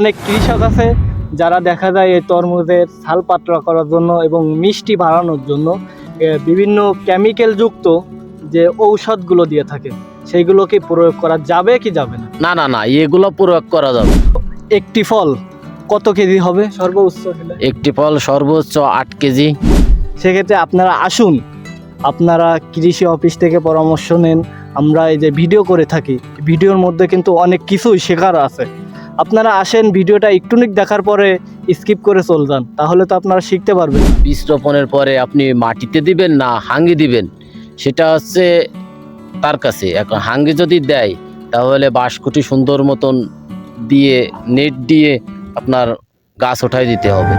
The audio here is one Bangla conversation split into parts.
অনেক কৃষক আছে যারা দেখা যায় এই তরমুজের ছাল পাতলা করার জন্য এবং মিষ্টি বাড়ানোর জন্য বিভিন্ন কেমিক্যাল যুক্ত যে ঔষধগুলো দিয়ে থাকে সেইগুলো কি প্রয়োগ করা যাবে কি যাবে না? না না না এগুলো প্রয়োগ করা যাবে একটি ফল কত কেজি হবে সর্বোচ্চ একটি ফল সর্বোচ্চ আট কেজি। সেক্ষেত্রে আপনারা আসুন আপনারা কৃষি অফিস থেকে পরামর্শ নেন। আমরা এই যে ভিডিও করে থাকি ভিডিওর মধ্যে কিন্তু অনেক কিছুই শেখার আছে। আপনারা আসেন, ভিডিওটা একটুনিক দেখার পরে স্কিপ করে চল যান, তাহলে তো আপনারা শিখতে পারবেন। বীজ রোপণের পরে আপনি মাটিতে দিবেন না হাঙ্গি দিবেন? সেটা হচ্ছে তার কাছে। এখন হাঙ্গি যদি দেয়, তাহলে বাঁশকুটি সুন্দর মতন দিয়ে, নেট দিয়ে আপনার গাছ ওঠাই দিতে হবে।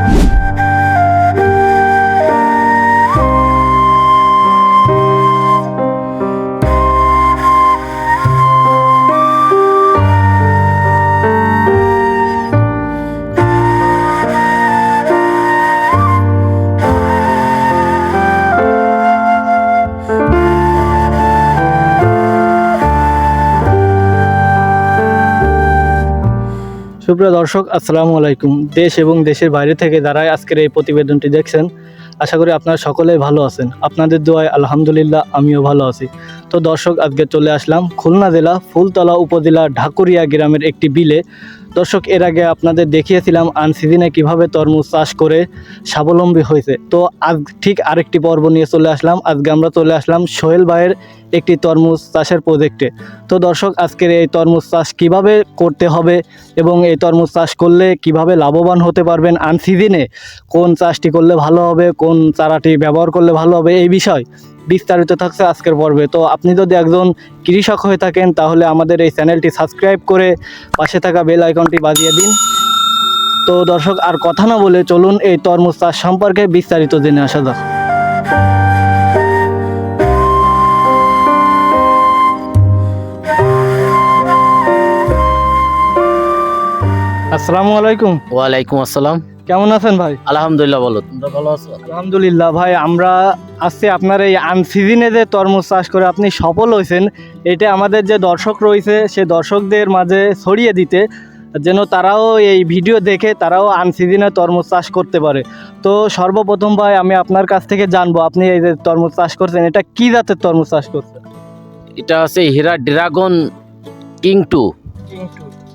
সুপ্রিয় দর্শক, আসসালামু আলাইকুম। দেশ এবং দেশের বাইরে থেকে দাঁড়ায় আজকের এই প্রতিবেদনটি দেখছেন, আশা করি আপনারা সকলেই ভালো আছেন। আপনাদের দোয়ায় আলহামদুলিল্লাহ, আমিও ভালো আছি। তো দর্শক, আজকে চলে আসলাম খুলনা জেলা ফুলতলা উপজেলা ঢাকুরিয়া গ্রামের একটি বিলে। দর্শক, এর আগে আপনাদের দেখিয়েছিলাম আনসিজনে কীভাবে তরমুজ চাষ করে স্বাবলম্বী হয়েছে। তো আজ ঠিক আরেকটি পর্ব নিয়ে চলে আসলাম। আজকে আমরা চলে আসলাম সোহেল ভাইয়ের একটি তরমুজ চাষের প্রজেক্টে। তো দর্শক, আজকের এই তরমুজ চাষ কীভাবে করতে হবে এবং এই তরমুজ চাষ করলে কীভাবে লাভবান হতে পারবেন আনসিজনে? কোন চাষটি করলে ভালো হবে? কোন চারাটি ব্যবহার করলে ভালো হবে? এই বিষয় বিস্তারিত থাকছে আজকের পর্বে। তো আপনি যদি একজন কৃষক হয়ে থাকেন, তাহলে আমাদের এই চ্যানেলটি সাবস্ক্রাইব করে পাশে থাকা বেল আইকনটি বাজিয়ে দিন। তো দর্শক, আর কথা না বলে চলুন এই তরমুজ চাষ সম্পর্কে বিস্তারিত জেনে আসা যাক। আসসালামু আলাইকুম। ওয়ালাইকুম আসসালাম। কেমন আছেন ভাই? আলহামদুলিল্লাহ বলো। তোমরা ভালো আছো। আলহামদুলিল্লাহ ভাই আমরা আজকে আপনার এই আনসিজনে যে তরমুজ চাষ করে আপনি সফল হয়েছেন এটা আমাদের যে দর্শক রয়েছে সে দর্শকদের মাঝে ছড়িয়ে দিতে যেন তারাও এই ভিডিও দেখে তারাও আনসিজনে তরমুজ চাষ করতে পারে। তো সর্বপ্রথম ভাই আমি আপনার কাছ থেকে জানব আপনি এই যে তরমুজ চাষ করছেন এটা কি জাতের তরমুজ চাষ করছেন? এটা হচ্ছে Heera dragon king two.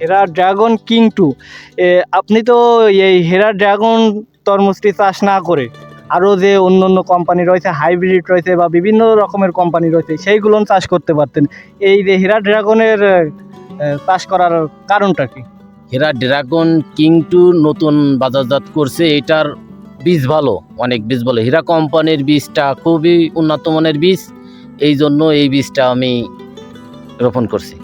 Hera dragon king two. আপনি তো এই হেরা ড্রাগন তরমুজটি চাষ না করে আরও যে অন্য অন্য কোম্পানি রয়েছে, হাইব্রিড রয়েছে বা বিভিন্ন রকমের কোম্পানি রয়েছে, সেইগুলো চাষ করতে পারতেন। এই যে হেরা ড্রাগনের চাষ করার কারণটা কি? হেরা ড্রাগন কিং টু নতুন বাজারজাত করছে, এটার বীজ ভালো, অনেক বীজ ভালো। হীরা কোম্পানির বীজটা খুবই উন্নত মানের বীজ, এই জন্য এই বীজটা আমি রোপণ করছি।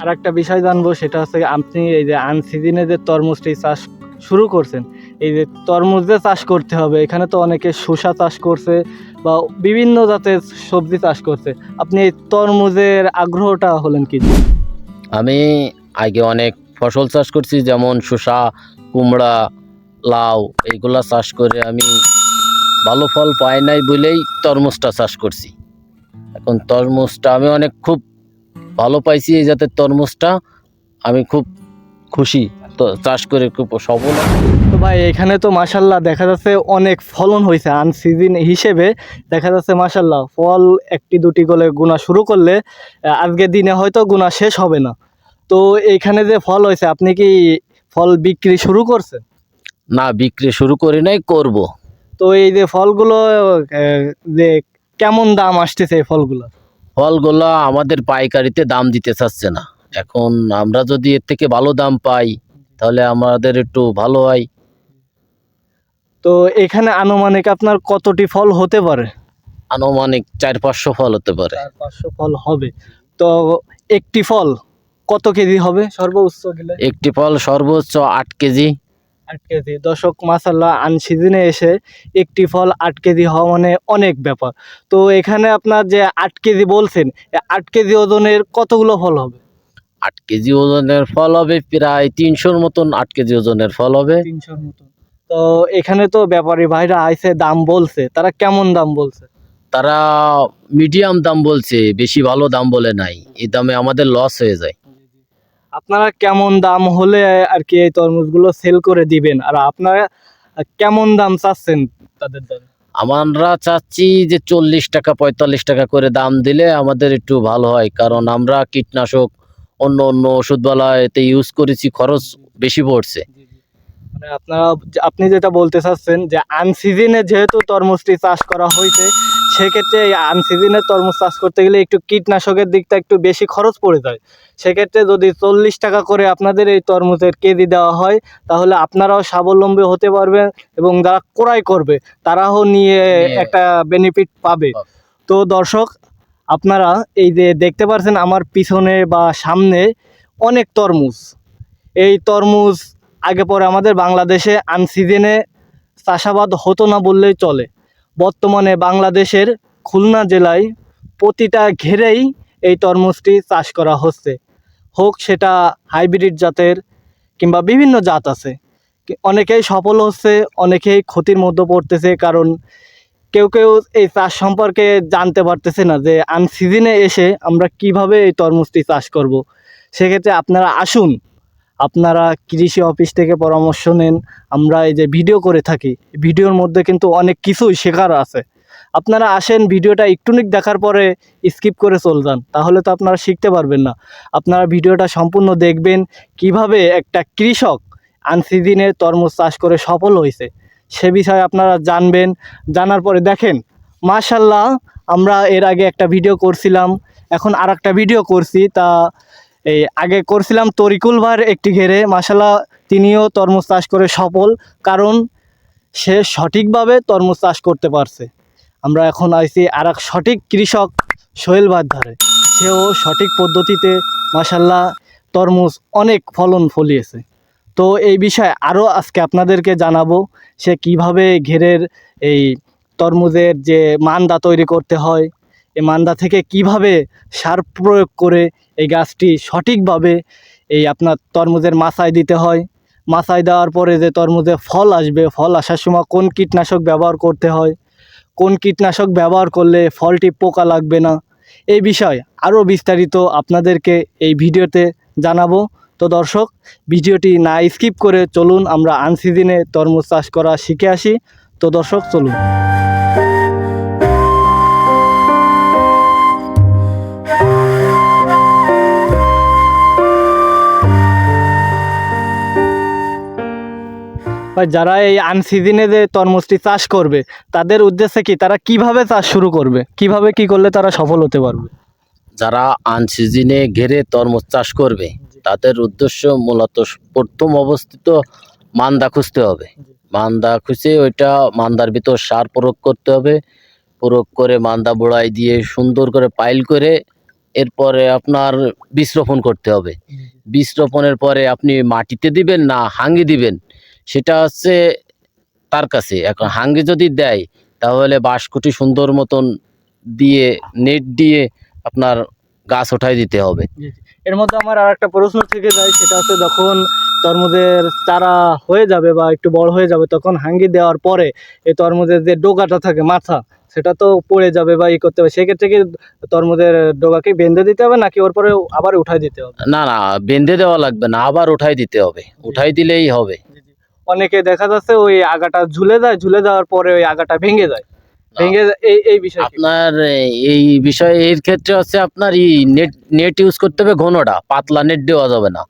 আর একটা বিষয় জানব, সেটা হচ্ছে আপনি এই যে আনসিজনে যে তরমুজটি চাষ শুরু করছেন, এই যে তরমুজ যে চাষ করতে হবে, এখানে তো অনেকে শসা চাষ করছে বা বিভিন্ন জাতের সবজি চাষ করছে, আপনি এই তরমুজের আগ্রহটা হলেন কি? আমি আগে অনেক ফসল চাষ করছি, যেমন শসা, কুমড়া, লাউ, এইগুলা চাষ করে আমি ভালো ফল পাই নাই বলেই তরমুজটা চাষ করছি। এখন তরমুজটা আমি অনেক খুব ভালো পাইছি এই জাতের তরমুজটা। আমি খুব খুশি। তো চাষ করে খুব সফল। তো ভাই এখানে তো মাসাল্লাহ দেখা যাচ্ছে অনেক ফলন হয়েছে আনসিজন হিসেবে। দেখা যাচ্ছে মাসাল্লাহ ফল একটি দুটি করে গুণা শুরু করলে আহ, আজকের দিনে হয়তো গুণা শেষ হবে না। তো এখানে যে ফল হয়েছে আপনি কি ফল বিক্রি শুরু করছেন? না বিক্রি শুরু করি নাই করব। তো এই যে ফলগুলো যে কেমন দাম আসতেছে এই ফলগুলো? ফলগুলো আমাদের পাইকারিতে দাম দিতে চাচ্ছে না। এখন আমরা যদি এর থেকে ভালো দাম পাই তাহলে আমাদের একটু ভালো হয়। তো এখানে আনুমানিক আপনার কতটি ফল হতে পারে? আনুমানিক চার পাঁচশো ফল হতে পারে। চার পাঁচশো ফল হবে। তো একটি ফল কত কেজি হবে? সর্বোচ্চ গেলে। একটি ফল সর্বোচ্চ আট কেজি। আট কেজি। দশক মাসাল্লাহ আনসিজনে এসে একটি ফল আট কেজি হওয়া মানে অনেক ব্যাপার। তো এখানে আপনার যে আট কেজি বলছেন আট কেজি ওজনের কতগুলো ফল হবে? আট কেজি ওজনের ফল হবে প্রায় তিনশোর মতন আট কেজি ওজনের ফল হবে। তিনশোর মতন। তো এখানে তো ব্যাপারী ভাইরা আইসে দাম বলছে তারা কেমন দাম বলছে? তারা মিডিয়াম দাম বলছে বেশি ভালো দাম বলে নাই। এই দামে আমাদের লস হয়ে যায়। আপনারা কেমন দাম হলে আর কি এই তরমুজগুলো সেল করে দিবেন? আর আপনারা কেমন দাম চাচ্ছেন তাদের দাম? আমরা চাচ্ছি যে চল্লিশ টাকা পঁয়তাল্লিশ টাকা করে দাম দিলে আমাদের একটু ভালো হয়। কারণ আমরা কীটনাশক অন্য অন্য ওষুধবালাতে ইউজ করেছি খরচ বেশি পড়ছে। মানে আপনারা আপনি যেটা বলতে চাচ্ছেন যে আনসিজনে যেহেতু তরমুজটি চাষ করা হয়েছে সেক্ষেত্রে এই আনসিজনে তরমুজ চাষ করতে গেলে একটু কীটনাশকের দিকটা একটু বেশি খরচ পড়ে যায়। সেক্ষেত্রে যদি চল্লিশ টাকা করে আপনাদের এই তরমুজের কেজি দেওয়া হয় তাহলে আপনারাও স্বাবলম্বী হতে পারবেন এবং যারা ক্রয় করবে তারাও নিয়ে একটা বেনিফিট পাবে। পাবে। তো দর্শক আপনারা এই যে দেখতে পাচ্ছেন আমার পিছনে বা সামনে অনেক তরমুজ। এই তরমুজ আগে পরে আমাদের বাংলাদেশে আনসিজনে চাষাবাদ হতো না বললেই চলে। বর্তমানে বাংলাদেশের খুলনা জেলায় প্রতিটা ঘেরেই এই তরমুজটি চাষ করা হচ্ছে হোক সেটা হাইব্রিড জাতের কিংবা বিভিন্ন জাত আছে অনেকেই সফল হচ্ছে, অনেকেই ক্ষতির মধ্যে পড়তেছে কারণ কেউ কেউ এই চাষ সম্পর্কে জানতে পারতেছে না যে আনসিজনে এসে আমরা কীভাবে এই তরমুজটি চাষ করব। সেক্ষেত্রে আপনারা আসুন আপনারা কৃষি অফিস থেকে পরামর্শ নেন, আমরা এই যে ভিডিও করে থাকি, ভিডিওর মধ্যে কিন্তু অনেক কিছুই শেখার আছে। আপনারা আসেন, ভিডিওটা একটুনিক দেখার পরে স্কিপ করে চল যান, তাহলে তো আপনারা শিখতে পারবেন না। আপনারা ভিডিওটা সম্পূর্ণ দেখবেন, কীভাবে একটা কৃষক আনসিজনে তরমুজ চাষ করে সফল হয়েছে, সে বিষয়ে আপনারা জানবেন, জানার পরে দেখেন, মাশাল্লাহ, আমরা এর আগে একটা ভিডিও করছিলাম, এখন আর ভিডিও করছি, তা এই, আগে করছিলাম তরিকুল ভাইয়ের একটি ঘেরে। মাশাল্লাহ তিনিও তরমুজ চাষ করে সফল, কারণ সে সঠিকভাবে তরমুজ চাষ করতে পারছে। আমরা এখন আইছি আর সঠিক কৃষক সোহেল ভাইয়ের ধারে। সেও সঠিক পদ্ধতিতে মাশাল্লাহ তরমুজ অনেক ফলন ফলিয়েছে। তো এই বিষয়ে আরও আজকে আপনাদেরকে জানাব, সে কীভাবে ঘেরের এই তরমুজের যে মান্দা তৈরি করতে হয় এই মান্দা থেকে কীভাবে সার প্রয়োগ করে এই গাছটি সঠিকভাবে এই আপনার তরমুজের মাথায় দিতে হয়? মাথায় দেওয়ার পরে যে তরমুজে ফল আসবে, ফল আসার সময় কোন কীটনাশক ব্যবহার করতে হয়? কোন কীটনাশক ব্যবহার করলে ফলটি পোকা লাগবে না? এই বিষয় আরও বিস্তারিত আপনাদেরকে এই ভিডিওতে জানাব। তো দর্শক, ভিডিওটি না স্কিপ করে চলুন, আমরা আনসিজনে তরমুজ চাষ করা শিখে আসি। তো দর্শক, চলুন। ভাই, যারা এই আনসিজনে যে তরমুজটি চাষ করবে তাদের উদ্দেশ্যে কি তারা কীভাবে চাষ শুরু করবে? কীভাবে কি করলে তারা সফল হতে পারবে? যারা আনসিজনে ঘেরে তরমুজ চাষ করবে তাদের উদ্দেশ্য মূলত প্রথম অবস্থিত মান্দা খুঁজতে হবে। মান্দা খুঁজে ওইটা মান্দার ভিতর সার প্রয়োগ করতে হবে। প্রয়োগ করে মান্দা বোড়াই দিয়ে সুন্দর করে পাইল করে এরপরে আপনার বীজ রোপণ করতে হবে। বীজ রোপণের পরে আপনি মাটিতে দিবেন না হাঙ্গি দিবেন? সেটা হচ্ছে তার কাছে। এখন হাঙ্গি যদি দেয় তাহলে বাঁশকুটি সুন্দর মতন দিয়ে নেট দিয়ে আপনার গাছ ওঠাই দিতে হবে। এর মধ্যে আমার আর একটা প্রশ্ন থেকে যায় সেটা হচ্ছে যখন তরমুজের চারা হয়ে যাবে বা একটু বড় হয়ে যাবে তখন হাঙ্গি দেওয়ার পরে এই তরমুজের যে ডোকাটা থাকে মাথা সেটা তো পড়ে যাবে বা ই করতে হবে। সেক্ষেত্রে কি তরমুজের ডোকাকে বেঁধে দিতে হবে নাকি ওর পরে আবার উঠাই দিতে হবে? না না বেঁধে দেওয়া লাগবে না আবার উঠাই দিতে হবে। উঠাই দিলেই হবে। অনেকে দেখা যাচ্ছে ওই আগাটা ঝুলে যায়, ঝুলে যাওয়ার পরে ওই আগাটা ভেঙে যায়। ভেঙে এই এই বিষয় আপনার এই বিষয়ে, এর ক্ষেত্রে হচ্ছে আপনার ই নেট নেট ইউজ করতে হবে ঘনটা, পাতলা নেট দেওয়া যাবে না।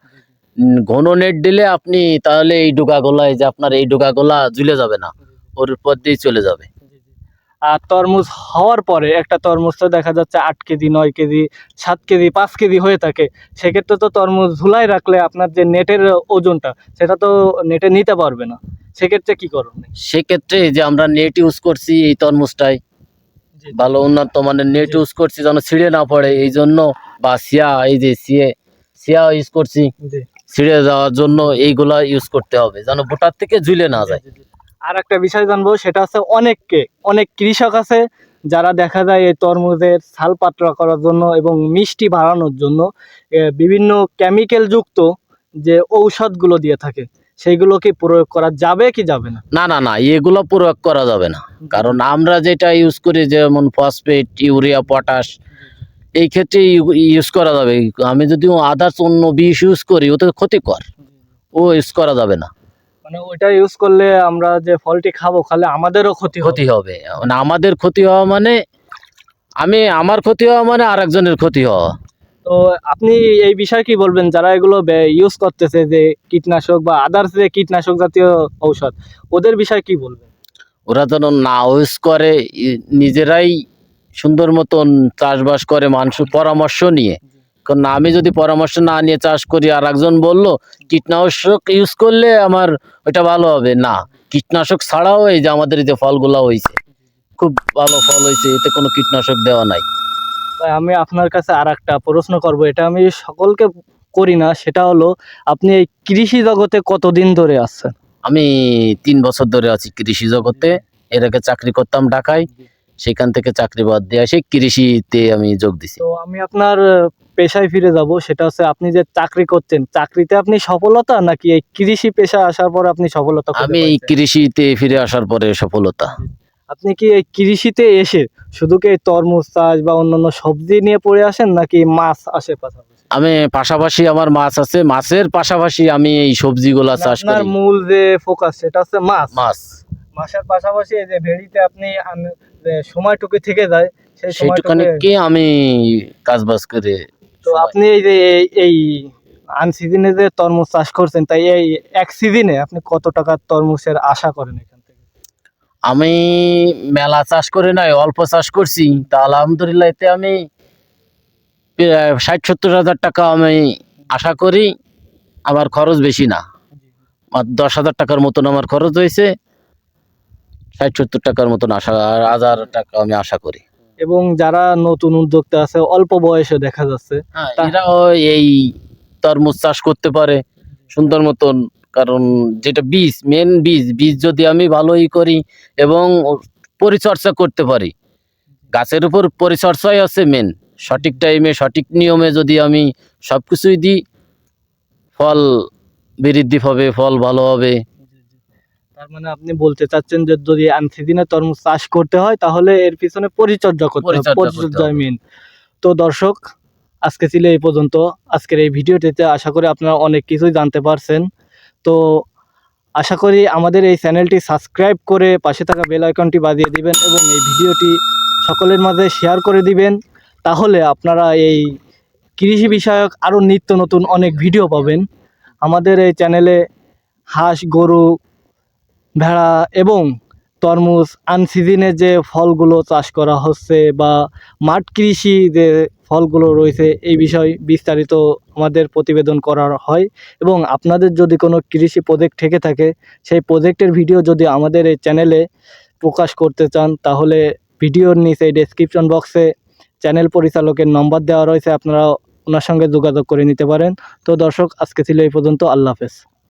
ঘন নেট দিলে আপনি তাহলে এই ডোকা গোলায় যে আপনার এই ডোকা গোলা ঝুলে যাবে না, ওর উপর দিয়ে চলে যাবে। তরমুজ হওয়ার পরে একটা তরমুজ তো দেখা যাচ্ছে আট কেজি নয় কেজি সাত কেজি পাঁচ কেজি হয়ে থাকে। সেক্ষেত্রে তো তরমুজ ঝুলাই রাখলে আপনার যে নেটের ওজনটা সেটা তো নেটে নিতে পারবে না। সেক্ষেত্রে কি করুন সেক্ষেত্রে যে আমরা নেট ইউজ করছি এই তরমুজটাই। ভালো উন্নত মানের নেট ইউজ করছি যেন ছিঁড়ে না পড়ে। এই জন্য বা সিয়া এই যে সিয়ে সিয়া ইউজ করছি। ছিঁড়ে যাওয়ার জন্য এইগুলা ইউজ করতে হবে যেন ভোটার থেকে ঝুলে না যায়। আর একটা বিষয় জানব, সেটা হচ্ছে অনেককে, অনেক কৃষক আছে যারা দেখা যায় এই তরমুজের ছাল পাতলা করার জন্য এবং মিষ্টি বাড়ানোর জন্য বিভিন্ন কেমিক্যাল যুক্ত যে ঔষধগুলো দিয়ে থাকে সেইগুলো কি প্রয়োগ করা যাবে কি যাবে না? না না না, এগুলো প্রয়োগ করা যাবে না। কারণ আমরা যেটা ইউজ করি যেমন ফসফেট ইউরিয়া পটাশ এই ক্ষেত্রে ইউজ করা যাবে। আমি যদি আদার্স অন্য বিষ ইউজ করি, ওতে ক্ষতিকর। ও ইউজ করা যাবে না। মানে ওইটা ইউজ করলে আমরা যে ফলটি খাব খালে আমাদেরও ক্ষতি ক্ষতি হবে। মানে আমাদের ক্ষতি হওয়া মানে আমি আমার ক্ষতি হওয়া মানে আর একজনের ক্ষতি হওয়া। তো আপনি এই বিষয়ে কি বলবেন? যারা এগুলো ইউজ করতেছে যে কীটনাশক বা আদার্স যে কীটনাশক জাতীয় ঔষধ ওদের বিষয়ে কি বলবেন? ওরা যেন না ইউজ করে নিজেরাই সুন্দর মতন চাষবাস করে মানুষের পরামর্শ নিয়ে। কারণ আমি যদি পরামর্শ না নিয়ে চাষ করি আর একজন বলল কীটনাশক ইউজ করলে আমার ওইটা ভালো হবে। না কীটনাশক ছাড়াও এই যে আমাদের যে ফলগুলো হয়েছে খুব ভালো ফল হয়েছে এতে কোনো কীটনাশক দেওয়া নাই। আমি আপনার কাছে আর একটা প্রশ্ন করব এটা আমি সকলকে করি না সেটা হলো আপনি এই কৃষি জগতে কতদিন ধরে আসছেন আমি তিন বছর ধরে আছি কৃষি জগতে এর আগে চাকরি করতাম ঢাকায় সেখান থেকে চাকরি বাদ দিয়ে এসে কৃষিতে আমি যোগ দিছি। তো আমি আপনার পেশায় ফিরে যাব সেটা হচ্ছে আপনি যে চাকরি করতেন চাকরিতে আপনি সফলতা নাকি এই কৃষি পেশায় আসার পর আপনি সফলতা আমি এই কৃষিতে ফিরে আসার পরে সফলতা। আপনি কি এই কৃষিতে এসে শুধু কি তরমুজ চাষ বা অন্যান্য সবজি নিয়ে পড়ে আসেন নাকি মাছ আসে পাশাপাশি? আমি পাশাপাশি আমার মাছ আছে মাছের পাশাপাশি আমি এই সবজিগুলা চাষ করি। মূল যে ফোকাস সেটা হচ্ছে মাছ। মাছ। মাছের পাশাপাশি এই যে ভেড়িতে আপনি সময়টুকু থেকে যায় সেই সেইটুখানি সময়টুকু কি আমি কাজ বাজ করে তো আপনি এই যে এই- আনসিজনে যে তরমুজ চাষ করছেন তাই এই এক সিজনে আপনি কত টাকার তরমুজের আশা করেন এখান থেকে? আমি মেলা চাষ করে নাই অল্প চাষ করছি। তা আলহামদুলিল্লাহ এতে আমি ষাট সত্তর হাজার টাকা আমি আশা করি আমার খরচ বেশি না। দশ হাজার টাকার মতন আমার খরচ হয়েছে ষাট সত্তর টাকার মতন আশা হাজার টাকা আমি আশা করি। এবং যারা নতুন উদ্যোক্তা আছে অল্প বয়সে দেখা যাচ্ছে হ্যাঁ তা- এরাও এই তরমুজ চাষ করতে পারে সুন্দর মতন কারণ যেটা বীজ মেন বীজ বীজ যদি আমি ভালোই করি এবং পরিচর্যা করতে পারি গাছের উপর পরিচর্যাই আছে মেন সঠিক টাইমে সঠিক নিয়মে যদি আমি সব কিছুই দিই ফল বৃদ্ধি পাবে ফল ভালো হবে। তার মানে আপনি বলতে চাচ্ছেন যে যদি আনসিজনে তরমুজ চাষ করতে হয় তাহলে এর পিছনে পরিচর্যা করতে হবে। পরিচর্যা। মেন তো দর্শক আজকে ছিল এই পর্যন্ত। আজকের এই ভিডিওটিতে আশা করি আপনারা অনেক কিছুই জানতে পারছেন। তো আশা করি আমাদের এই চ্যানেলটি সাবস্ক্রাইব করে পাশে থাকা বেল আইকনটি বাজিয়ে দিবেন এবং এই ভিডিওটি সকলের মাঝে শেয়ার করে দিবেন। তাহলে আপনারা এই কৃষি বিষয়ক আরও নিত্য নতুন অনেক ভিডিও পাবেন। আমাদের এই চ্যানেলে হাঁস গরু ভেড়া এবং তরমুজ আনসিজনে যে ফলগুলো চাষ করা হচ্ছে বা মাঠ কৃষি যে ফলগুলো রয়েছে, এই বিষয় বিস্তারিত আমাদের প্রতিবেদন করা হয় এবং আপনাদের যদি কোনো কৃষি প্রজেক্ট থেকে থাকে, সেই প্রজেক্টের ভিডিও যদি আমাদের এই চ্যানেলে প্রকাশ করতে চান, তাহলে ভিডিওর নিচে ডেসক্রিপশন বক্সে চ্যানেল পরিচালকের নম্বর দেওয়া রয়েছে, আপনারা ওনার সঙ্গে যোগাযোগ করে নিতে পারেন। তো দর্শক, আজকে ছিল এই পর্যন্ত, আল্লাহ হাফেজ।